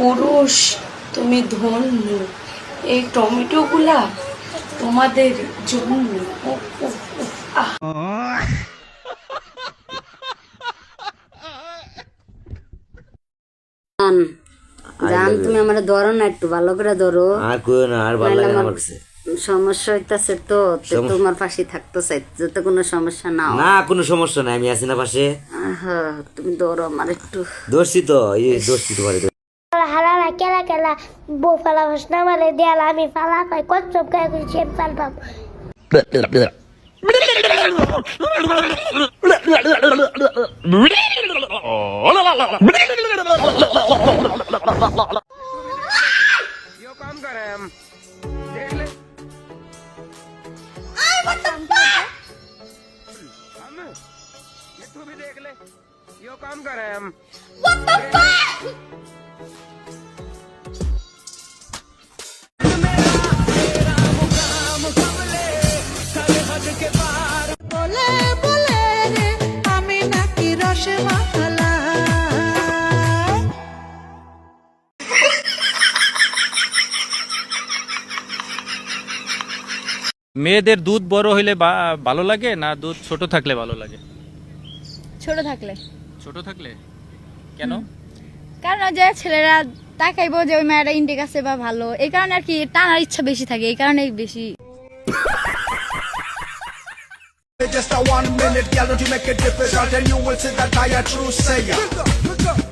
পুরুষ তুমি ধন্য। এই টমেটোগুলা তোমাদের জন্য। জান তুমি আমার ধরো না একটু ভালো করে ধরো। আর কইও না আর ভালো লাগে না আমার কাছে সমস্যা হইতাছে তো তোমার পাশে থাকতে চাই যাতে কোনো সমস্যা না হয়। না কোনো সমস্যা নাই আমি আছি না পাশে। আহা, তুমি ধরো আমার একটু। দোষী তো এই দোষী তোমার kell bófalamos, nem elédi el, ami falát, majd kocsom kell, hogy sem felbam. यो काम कर रहे हैं हम देख ले ये तू भी देख ले यो काम कर रहे हैं हम ফাল পাবো বলে বলে আমি নাকি রসে মাখালা মেয়েদের দুধ বড় হইলে বা- ভালো লাগে না দুধ ছোট থাকলে ভালো লাগে? ছোট থাকলে। ছোট থাকলে? কেন? কারণ যে ছেলেরা তাকাইবো যে ওই মেয়েটা ইন্টেক আছে বা ভালো এই কারণে আর কি টানার ইচ্ছা বেশি থাকে এই কারণেই বেশি Just a one minute, girl, don't you make a difference? I'll you, will see that I a true sayer.